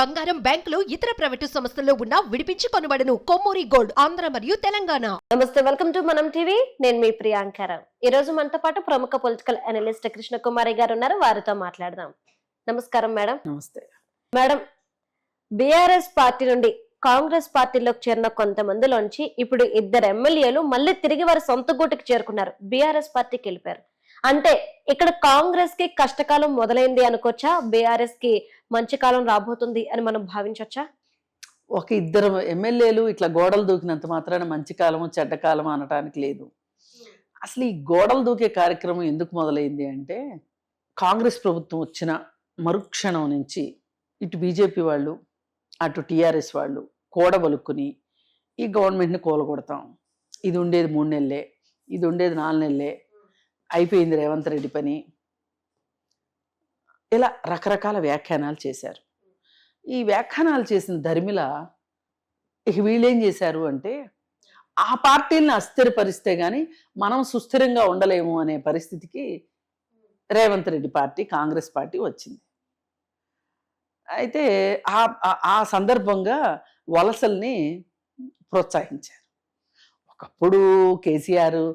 బంగారం బ్యాంకులు ఇతర ప్రైవేటు సంస్థల్లో ఉన్న విడిపించి కొనబడను. కొమ్మూరి గోల్డ్ ఆంధ్ర మరియు తెలంగాణ. నమస్తే వెల్కమ్ టు మనం టీవీ. నేను మీ ప్రియాంకరావు ఈ రోజు మనతో పాటు ప్రముఖ పొలిటికల్ అనలిస్ట్ కృష్ణ కుమారి గారు ఉన్నారు. వారితో మాట్లాడదాం. నమస్కారం మేడం. నమస్తే. మేడం బీఆర్ఎస్ పార్టీ నుండి కాంగ్రెస్ పార్టీలోకి చేరిన కొంతమందిలోంచి ఇప్పుడు ఇద్దరు ఎమ్మెల్యేలు మళ్ళీ తిరిగి వారి సొంత గూటికి చేరుకున్నారు. బీఆర్ఎస్ పార్టీకి వెళ్ళిపోయారు. అంటే ఇక్కడ కాంగ్రెస్కి కష్టకాలం మొదలైంది అనుకోవచ్చా? బీఆర్ఎస్కి మంచి కాలం రాబోతుంది అని మనం భావించవచ్చా ఒక ఇద్దరు ఎమ్మెల్యేలు ఇట్లా గోడలు దూకినంత మాత్రాన మంచి కాలము చెడ్డ కాలము అనటానికి లేదు. అసలు ఈ గోడలు దూకే కార్యక్రమం ఎందుకు మొదలైంది అంటే కాంగ్రెస్ ప్రభుత్వం వచ్చిన మరుక్షణం నుంచి ఇటు బీజేపీ వాళ్ళు అటు టీఆర్ఎస్ వాళ్ళు కూడబలుక్కుని ఈ గవర్నమెంట్ని కూలగొడతాం. ఇది ఉండేది మూడు నెలలే ఇది ఉండేది నాలుగు నెలలే అయిపోయింది రేవంత్ రెడ్డి పని. ఇలా రకరకాల వ్యాఖ్యానాలు చేశారు. ఈ వ్యాఖ్యానాలు చేసిన ధర్మిల ఇక వీళ్ళేం చేశారు అంటే ఆ పార్టీని అస్థిరపరిస్తే కానీ మనం సుస్థిరంగా ఉండలేము అనే పరిస్థితికి రేవంత్ రెడ్డి పార్టీ కాంగ్రెస్ పార్టీ వచ్చింది. అయితే ఆ ఆ- సందర్భంగా వలసల్ని ప్రోత్సహించారు. ఒకప్పుడు కేసీఆర్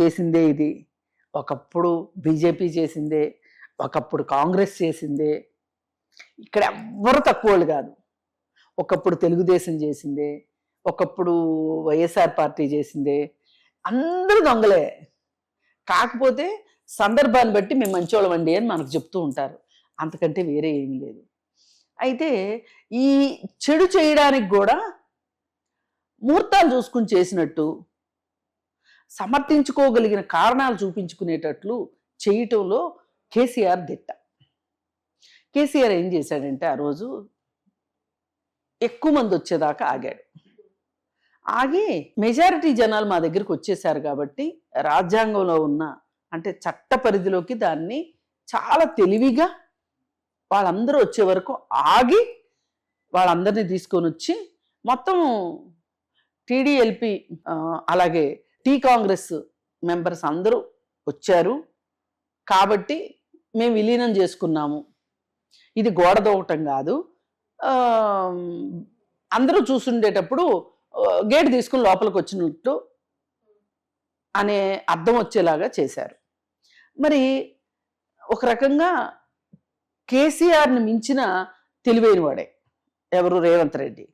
చేసిందే ఇది. ఒకప్పుడు బీజేపీ చేసిందే. ఒకప్పుడు కాంగ్రెస్ చేసిందే ఇక్కడ ఎవ్వరు తక్కువ వాళ్ళు కాదు. ఒకప్పుడు తెలుగుదేశం చేసిందే ఒకప్పుడు వైఎస్ఆర్ పార్టీ చేసిందే అందరూ దొంగలే. కాకపోతే సందర్భాన్ని బట్టి మేము మంచోళ్ళమండి అని మనకు చెప్తూ ఉంటారు. అంతకంటే వేరే ఏమి లేదు. అయితే ఈ చెడు చేయడానికి కూడా ముహూర్తాలు చూసుకుని చేసినట్టు సమర్థించుకోగలిగిన కారణాలు చూపించుకునేటట్లు చేయటంలో కేసీఆర్ దిట్ట. కేసీఆర్ ఏం చేశాడంటే ఆ రోజు ఎక్కువ మంది వచ్చేదాకా ఆగాడు. ఆగి మెజారిటీ జనాలు మా దగ్గరికి వచ్చేసారు కాబట్టి రాజ్యాంగంలో ఉన్న అంటే చట్ట పరిధిలోకి దాన్ని చాలా తెలివిగా వాళ్ళందరూ వచ్చే వరకు ఆగి వాళ్ళందరినీ తీసుకొని వచ్చి మొత్తం టీడీఎల్పి అలాగే టీ కాంగ్రెస్ మెంబర్స్ అందరూ వచ్చారు. కాబట్టి మేము విలీనం చేసుకున్నాము. ఇది గోడ దోవటం కాదు. అందరూ చూసుండేటప్పుడు గేట్ తీసుకుని లోపలికి వచ్చినట్టు అనే అర్థం వచ్చేలాగా చేశారు. మరి ఒక రకంగా కేసీఆర్ని మించిన తెలివైన వాడే ఎవరు? రేవంత్ రెడ్డి.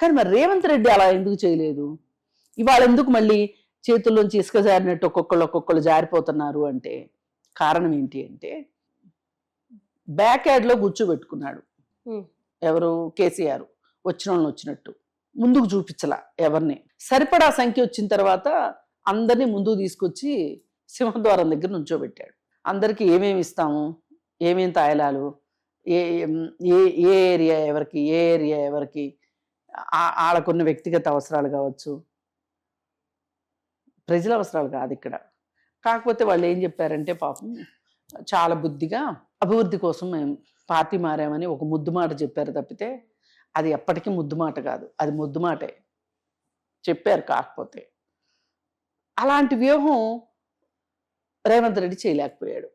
కానీ మరి రేవంత్ రెడ్డి అలా ఎందుకు చేయలేదు? ఇవాళ ఎందుకు మళ్ళీ చేతుల్లోంచి ఇసుక జారినట్టు ఒక్కొక్కళ్ళు ఒక్కొక్కళ్ళు జారిపోతున్నారు అంటే కారణం ఏంటి అంటే బ్యాక్ యార్డ్లో కూర్చోబెట్టుకున్నాడు. ఎవరు? కేసీఆర్. వచ్చిన వాళ్ళని వచ్చినట్టు. ముందుకు చూపించలా ఎవరిని. సరిపడా సంఖ్య వచ్చిన తర్వాత అందరినీ ముందుకు తీసుకొచ్చి సింహద్వారం దగ్గర నుంచోబెట్టాడు. అందరికీ ఏమేమి ఇస్తాము? ఏమేమి తాయలాలు? ఏ ఏ ఏ ఏరియా ఎవరికి? ఏ ఏరియా ఎవరికి? వాళ్ళకున్న వ్యక్తిగత అవసరాలు కావచ్చు. ప్రజల అవసరాలు కాదు ఇక్కడ. కాకపోతే వాళ్ళు ఏం చెప్పారంటే పాపం చాలా బుద్ధిగా అభివృద్ధి కోసం మేము పార్టీ మారామని ఒక ముద్దు మాట చెప్పారు తప్పితే అది ఎప్పటికీ ముద్దు మాట కాదు. అది ముద్దు మాటే. చెప్పారు కాకపోతే. అలాంటి వ్యూహం రేవంత్ రెడ్డి చేయలేకపోయాడు.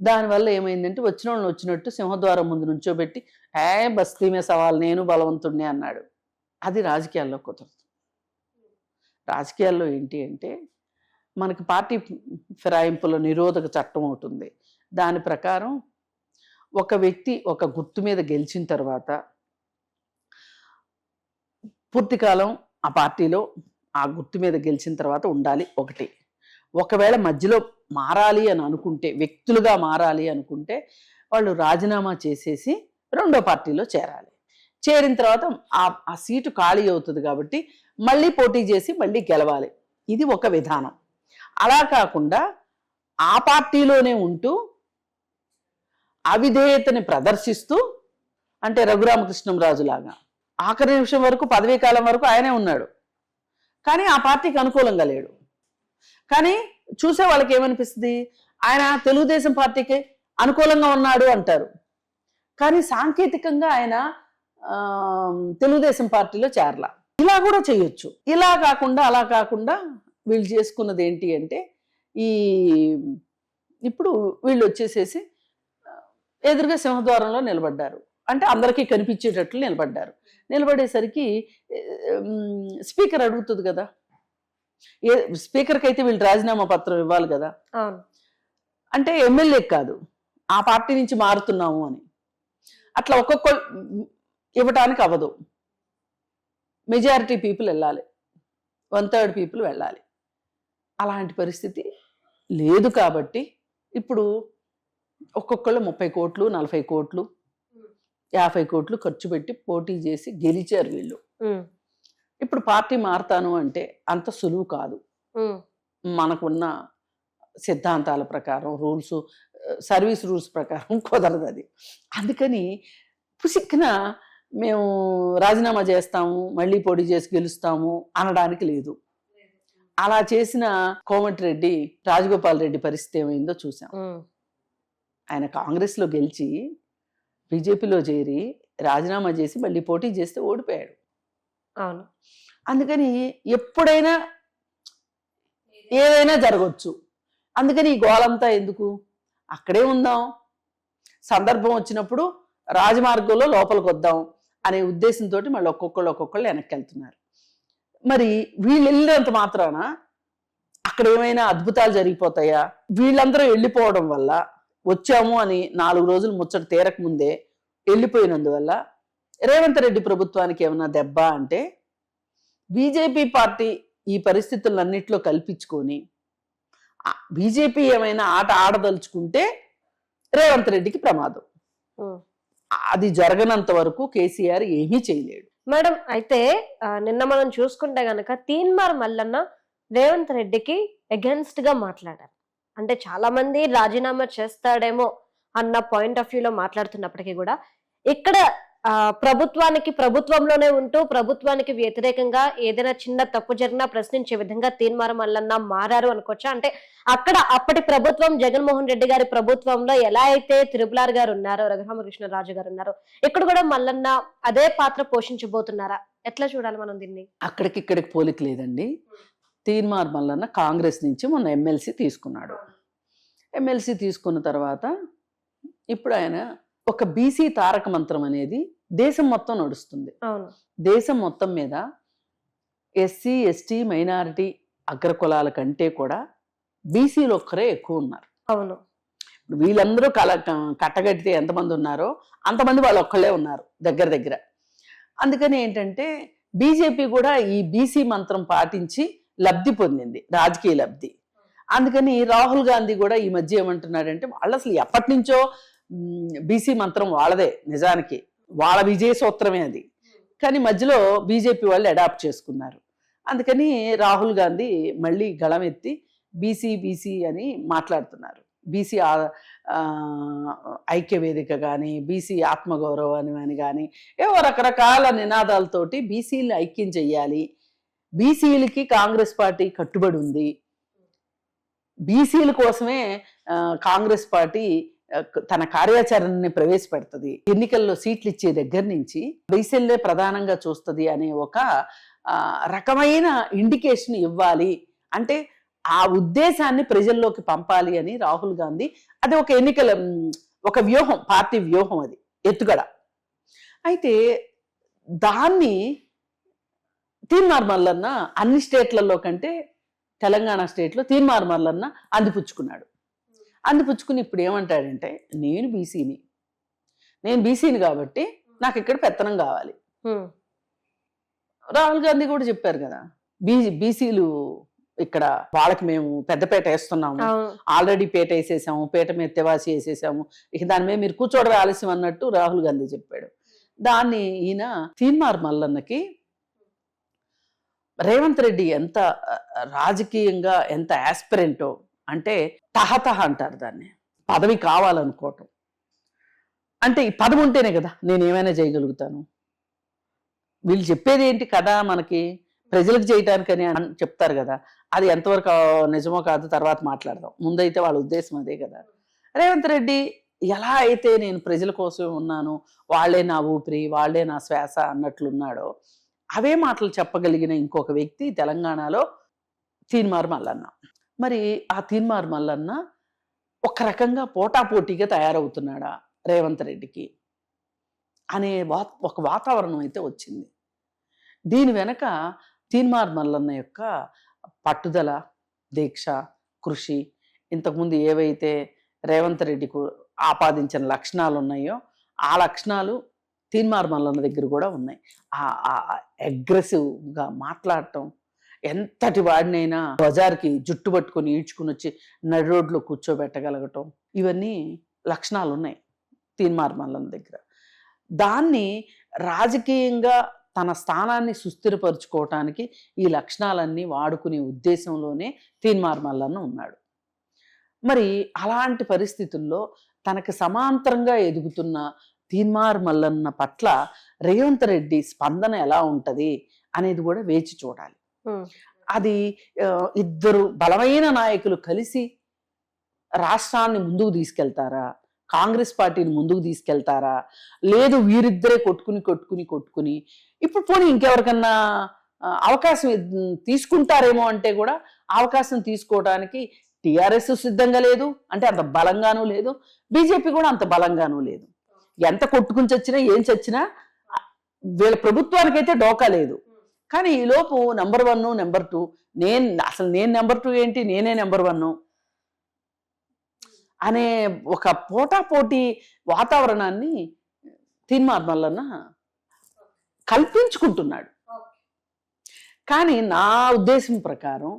దానివల్ల ఏమైందంటే వచ్చిన వాళ్ళని వచ్చినట్టు సింహద్వారం ముందు నుంచోబెట్టి ఏ బస్తీమే సవాల్ నేను బలవంతుడిని అన్నాడు. అది రాజకీయాల్లో కుదరదు. రాజకీయాల్లో ఏంటి అంటే మనకి పార్టీ ఫిరాయింపుల నిరోధక చట్టం అవుతుంది దాని ప్రకారం ఒక వ్యక్తి ఒక గుర్తు మీద గెలిచిన తర్వాత పూర్తికాలం ఆ పార్టీలో ఆ గుర్తు మీద గెలిచిన తర్వాత ఉండాలి ఒకటి. ఒకవేళ మధ్యలో మారాలి అని అనుకుంటే వ్యక్తులుగా మారాలి అనుకుంటే వాళ్ళు రాజీనామా చేసేసి రెండో పార్టీలో చేరాలి. చేరిన తర్వాత ఆ ఆ సీటు ఖాళీ అవుతుంది కాబట్టి మళ్ళీ పోటీ చేసి మళ్ళీ గెలవాలి. ఇది ఒక విధానం. అలా కాకుండా ఆ పార్టీలోనే ఉంటూ అవిధేయతని ప్రదర్శిస్తూ అంటే రఘురామకృష్ణంరాజులాగా. ఆఖరి నిమిషం వరకు పదవీ కాలం వరకు ఆయనే ఉన్నాడు. కానీ ఆ పార్టీకి అనుకూలంగా లేడు. కానీ చూసే వాళ్ళకి ఏమనిపిస్తుంది? ఆయన తెలుగుదేశం పార్టీకి అనుకూలంగా ఉన్నాడు అంటారు. కానీ సాంకేతికంగా ఆయన తెలుగుదేశం పార్టీలో చేరల. ఇలా కూడా చేయొచ్చు. ఇలా కాకుండా అలా కాకుండా వీళ్ళు చేసుకున్నది ఏంటి అంటే ఈ ఇప్పుడు వీళ్ళు వచ్చేసేసి ఎదురుగా సింహద్వారంలో నిలబడ్డారు. అంటే అందరికీ కనిపించేటట్లు నిలబడ్డారు. నిలబడేసరికి స్పీకర్ అడుగుతుంది కదా. ఏ స్పీకర్కి అయితే వీళ్ళు రాజీనామా పత్రం ఇవ్వాలి కదా. అంటే ఎమ్మెల్యే కాదు. ఆ పార్టీ నుంచి మారుతున్నాము అని. అట్లా ఒక్కొక్క ఇవ్వటానికి అవ్వదు. మెజారిటీ పీపుల్ వెళ్ళాలి. వన్ థర్డ్ పీపుల్ వెళ్ళాలి. అలాంటి పరిస్థితి లేదు కాబట్టి ఇప్పుడు ఒక్కొక్కళ్ళు ముప్పై కోట్లు నలభై కోట్లు యాభై కోట్లు ఖర్చు పెట్టి పోటీ చేసి గెలిచారు వీళ్ళు. ఇప్పుడు పార్టీ మారుతాను అంటే అంత సులువు కాదు. మనకున్న సిద్ధాంతాల ప్రకారం రూల్స్ సర్వీస్ రూల్స్ ప్రకారం కుదరదు అది. అందుకని పుసిక్కిన మేము రాజీనామా చేస్తాము మళ్ళీ పొడి చేసి గెలుస్తాము అనడానికి లేదు. అలా చేసిన కోమటిరెడ్డి రాజగోపాల్ రెడ్డి పరిస్థితి ఏమైందో చూసాం ఆయన కాంగ్రెస్లో గెలిచి బీజేపీలో చేరి రాజీనామా చేసి మళ్ళీ పోటీ చేస్తే ఓడిపోయాడు. అవును. అందుకని ఎప్పుడైనా ఏదైనా జరగవచ్చు అందుకని ఈ గోలంతా ఎందుకు? అక్కడే ఉందాం. సందర్భం వచ్చినప్పుడు రాజమార్గంలో లోపలికి వద్దాం అనే ఉద్దేశంతో మళ్ళీ ఒక్కొక్కళ్ళు ఒక్కొక్కళ్ళు వెనక్కి వెళ్తున్నారు. మరి వీళ్ళు వెళ్ళినంత మాత్రాన అక్కడ ఏమైనా అద్భుతాలు జరిగిపోతాయా? వీళ్ళందరూ వెళ్ళిపోవడం వల్ల వచ్చాము అని నాలుగు రోజులు ముచ్చట తీరక ముందే వెళ్ళిపోయినందువల్ల రేవంత్ రెడ్డి ప్రభుత్వానికి ఏమైనా దెబ్బ అంటే బీజేపీ పార్టీ ఈ పరిస్థితులన్నింటిలో కల్పించుకొని బీజేపీ ఏమైనా ఆట ఆడదలుచుకుంటే రేవంత్ రెడ్డికి ప్రమాదం. అది జరగనంత వరకు కేసీఆర్ ఏమీ చేయలేడు. మేడం అయితే నిన్న మనం చూసుకుంటే గనక తీన్మార్ మల్లన్న రేవంత్ రెడ్డికి అగెన్స్ట్గా మాట్లాడారు. అంటే చాలా మంది రాజీనామా చేస్తాడేమో అన్న పాయింట్ ఆఫ్ వ్యూలో మాట్లాడుతున్నప్పటికీ కూడా ఇక్కడ ప్రభుత్వానికి ప్రభుత్వంలోనే ఉంటూ ప్రభుత్వానికి వ్యతిరేకంగా ఏదైనా చిన్న తప్పు జరిగినా ప్రశ్నించే విధంగా తీన్మారం మల్లన్న మారారు అనుకోవచ్చా? అంటే అక్కడ అప్పటి ప్రభుత్వం జగన్మోహన్ రెడ్డి గారి ప్రభుత్వంలో ఎలా అయితే తిరుపులార్ గారు ఉన్నారో రఘురామకృష్ణరాజు గారు ఉన్నారో ఇక్కడ కూడా మల్లన్న అదే పాత్ర పోషించబోతున్నారా? ఎట్లా చూడాలి మనం దీన్ని? అక్కడికి ఇక్కడికి పోలిక లేదండి. తీర్మార్ మల్లన్న కాంగ్రెస్ నుంచి మొన్న ఎమ్మెల్సీ తీసుకున్నాడు. ఎమ్మెల్సీ తీసుకున్న తర్వాత ఇప్పుడు ఆయన ఒక బీసీ తారక మంత్రం అనేది దేశం మొత్తం నడుస్తుంది. అవును. దేశం మొత్తం మీద ఎస్సీ ఎస్టీ మైనారిటీ అగ్రకులాల కంటే కూడా బీసీలు ఒక్కరే ఎక్కువ ఉన్నారు. అవును. వీళ్ళందరూ కల కట్టగట్టితే ఎంతమంది ఉన్నారో అంతమంది వాళ్ళు ఒక్కళ్ళే ఉన్నారు దగ్గర దగ్గర. అందుకని ఏంటంటే బీజేపీ కూడా ఈ బీసీ మంత్రం పాటించి లబ్ధి పొందింది రాజకీయ లబ్ధి. అందుకని రాహుల్ గాంధీ కూడా ఈ మధ్య ఏమంటున్నాడంటే వాళ్ళు అసలు ఎప్పటి నుంచో బీసీ మంత్రం వాళ్ళదే నిజానికి. వాళ్ళ విజయ సూత్రమే అది. కానీ మధ్యలో బీజేపీ వాళ్ళు అడాప్ట్ చేసుకున్నారు. అందుకని రాహుల్ గాంధీ మళ్ళీ గళం ఎత్తి బీసీ బీసీ అని మాట్లాడుతున్నారు. బీసీ ఐక్య వేదిక కానీ బీసీ ఆత్మగౌరవం అని కానీ ఏవో రకరకాల నినాదాలతోటి బీసీలు ఐక్యం చెయ్యాలి. బీసీలకి కాంగ్రెస్ పార్టీ కట్టుబడి ఉంది. బీసీల కోసమే కాంగ్రెస్ పార్టీ తన కార్యాచరణని ప్రవేశపెడుతుంది. ఎన్నికల్లో సీట్లు ఇచ్చే దగ్గర నుంచి బీసీలే ప్రధానంగా చూస్తుంది అనే ఒక రకమైన ఇండికేషన్ ఇవ్వాలి. అంటే ఆ ఉద్దేశాన్ని ప్రజల్లోకి పంపాలి అని రాహుల్ గాంధీ అది ఒక ఎన్నికల ఒక వ్యూహం పార్టీ వ్యూహం అది ఎత్తుగడ. అయితే దాన్ని తీన్మార్మల్లన్న అన్ని స్టేట్లలో కంటే తెలంగాణ స్టేట్లో తీన్మార్మల్లన్న అందిపుచ్చుకున్నాడు. అందిపుచ్చుకుని ఇప్పుడు ఏమంటాడంటే నేను బీసీని. నేను బీసీని కాబట్టి నాకు ఇక్కడ పెత్తనం కావాలి. రాహుల్ గాంధీ కూడా చెప్పారు కదా బీ బీసీలు ఇక్కడ వాళ్ళకి మేము పెద్దపేట వేస్తున్నాము. ఆల్రెడీ పేట వేసేసాము పేట మీద తెవాసి వేసేసాము. ఇక దాని మీద మీరు కూర్చోవడం ఆలస్యం అన్నట్టు రాహుల్ గాంధీ చెప్పాడు. దాన్ని ఈయన తీన్మార్ మల్లన్నకి రేవంత్ రెడ్డి ఎంత రాజకీయంగా ఎంత యాస్పిరెంటో అంటే తహతహ అంటారు దాన్ని. పదవి కావాలనుకోవటం. అంటే ఈ పదవి ఉంటేనే కదా నేను ఏమైనా చేయగలుగుతాను. వీళ్ళు చెప్పేది ఏంటి కదా మనకి? ప్రజలకు చేయటానికని అని చెప్తారు కదా. అది ఎంతవరకు నిజమో కాదు తర్వాత మాట్లాడదాం. ముందైతే వాళ్ళ ఉద్దేశం అదే కదా. రేవంత్ రెడ్డి ఎలా అయితే నేను ప్రజల కోసమే ఉన్నాను వాళ్ళే నా ఊపిరి వాళ్ళే నా శ్వాస అన్నట్లున్నాడో అవే మాటలు చెప్పగలిగిన ఇంకొక వ్యక్తి తెలంగాణలో తీన్మార్ మల్లన్న. మరి ఆ తీన్మార్ మల్లన్న ఒక రకంగా పోటాపోటీగా తయారవుతున్నాడా రేవంత్ రెడ్డికి అనే వా ఒక వాతావరణం అయితే వచ్చింది. దీని వెనక తీన్మార్ మల్లన్న యొక్క పట్టుదల దీక్ష కృషి ఇంతకుముందు ఏవైతే రేవంత్ రెడ్డికు ఆపాదించిన లక్షణాలు ఉన్నాయో ఆ లక్షణాలు తీన్మార్ మల్లన్న దగ్గర కూడా ఉన్నాయి. ఆ అగ్రెసివ్గా మాట్లాడటం ఎంతటి వాడినైనా బజార్కి జుట్టు పట్టుకొని ఈడ్చుకుని వచ్చి నడి రోడ్లో కూర్చోబెట్టగలగటం. ఇవన్నీ లక్షణాలు ఉన్నాయి తీన్మార్మల్లన్ దగ్గర. దాన్ని రాజకీయంగా తన స్థానాన్ని సుస్థిరపరుచుకోవటానికి ఈ లక్షణాలన్నీ వాడుకునే ఉద్దేశంలోనే తీన్మార్మల్లన్న ఉన్నాడు. మరి అలాంటి పరిస్థితుల్లో తనకు సమాంతరంగా ఎదుగుతున్న తీన్మార్ మల్లన్న పట్ల రేవంత్ రెడ్డి స్పందన ఎలా ఉంటుంది అనేది కూడా వేచి చూడాలి. అది ఇద్దరు బలమైన నాయకులు కలిసి రాష్ట్రాన్ని ముందుకు తీసుకెళ్తారా? కాంగ్రెస్ పార్టీని ముందుకు తీసుకెళ్తారా? లేదు వీరిద్దరే కొట్టుకుని కొట్టుకుని కొట్టుకుని. ఇప్పుడు పోనీ ఇంకెవరికన్నా అవకాశం తీసుకుంటారేమో అంటే కూడా అవకాశం తీసుకోవడానికి టీఆర్ఎస్ సిద్ధంగా లేదు. అంటే అంత బలంగానూ లేదు. బీజేపీ కూడా అంత బలంగానూ లేదు. ఎంత కొట్టుకుని చచ్చినా ఏం చచ్చినా వీళ్ళ ప్రభుత్వానికైతే డోకా లేదు. కానీ ఈలోపు నెంబర్ వన్ నెంబర్ టూ నేను అసలు నేను నెంబర్ టూ ఏంటి? నేనే నెంబర్ వన్ అనే ఒక పోటాపోటీ వాతావరణాన్ని తీన్మార్ మల్లన్న కల్పించుకుంటున్నాడు. కానీ నా ఉద్దేశం ప్రకారం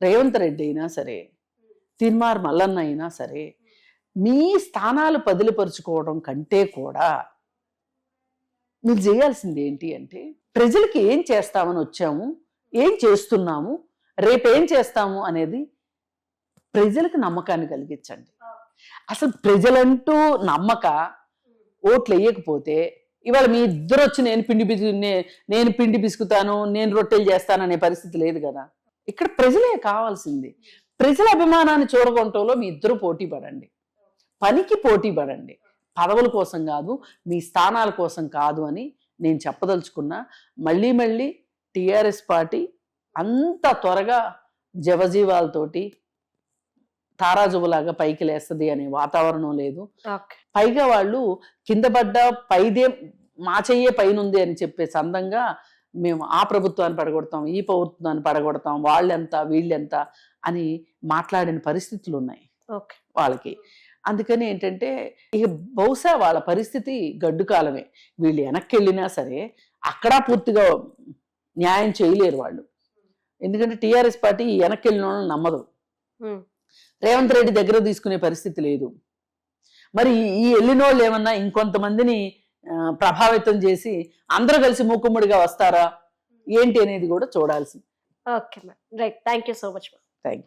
రేవంత్ రెడ్డి అయినా సరే తీన్మార్ మల్లన్న అయినా సరే మీ స్థానాలు పదిలిపరుచుకోవడం కంటే కూడా మీరు చేయాల్సింది ఏంటి అంటే ప్రజలకి ఏం చేస్తామని వచ్చాము ఏం చేస్తున్నాము రేపేం చేస్తాము అనేది ప్రజలకు నమ్మకాన్ని కలిగించండి. అసలు ప్రజలంటూ నమ్మక ఓట్లు వేయకపోతే ఇవాళ మీ ఇద్దరు వచ్చి నేను పిండి పిసు నేను పిండి పిసుకుతాను నేను రొట్టెలు చేస్తాను అనే పరిస్థితి లేదు కదా. ఇక్కడ ప్రజలే కావాల్సింది. ప్రజల అభిమానాన్ని చూడగొనటంలో మీ ఇద్దరు పోటీ పడండి. పనికి పోటీ పడండి. పదవుల కోసం కాదు మీ స్థానాల కోసం కాదు అని నేను చెప్పదలుచుకున్నా. మళ్ళీ మళ్ళీ టిఆర్ఎస్ పార్టీ అంత త్వరగా జవజీవాలతోటి తారాజుబులాగా పైకి లేస్తుంది అనే వాతావరణం లేదు. పైగా వాళ్ళు కింద పడ్డ పైదే మా చెయ్యే పైనుంది అని చెప్పే సందంగా మేము ఆ ప్రభుత్వాన్ని పడగొడతాం ఈ ప్రభుత్వాన్ని పడగొడతాం వాళ్ళెంత వీళ్ళెంత అని మాట్లాడిన పరిస్థితులు ఉన్నాయి ఓకే. వాళ్ళకి. అందుకని ఏంటంటే ఇక బహుశా వాళ్ళ పరిస్థితి గడ్డు కాలమే. వీళ్ళు వెనక్కి వెళ్ళినా సరే అక్కడ పూర్తిగా న్యాయం చేయలేరు వాళ్ళు. ఎందుకంటే టీఆర్ఎస్ పార్టీ వెనక్కి వెళ్ళిన వాళ్ళని నమ్మదు. రేవంత్ రెడ్డి దగ్గర తీసుకునే పరిస్థితి లేదు. మరి ఈ వెళ్ళిన వాళ్ళు ఏమన్నా ఇంకొంతమందిని ప్రభావితం చేసి అందరూ కలిసి మూకుమ్మడిగా వస్తారా? ఏంటి అనేది కూడా చూడాల్సింది. Okay ma'am. Right. Thank you so much thank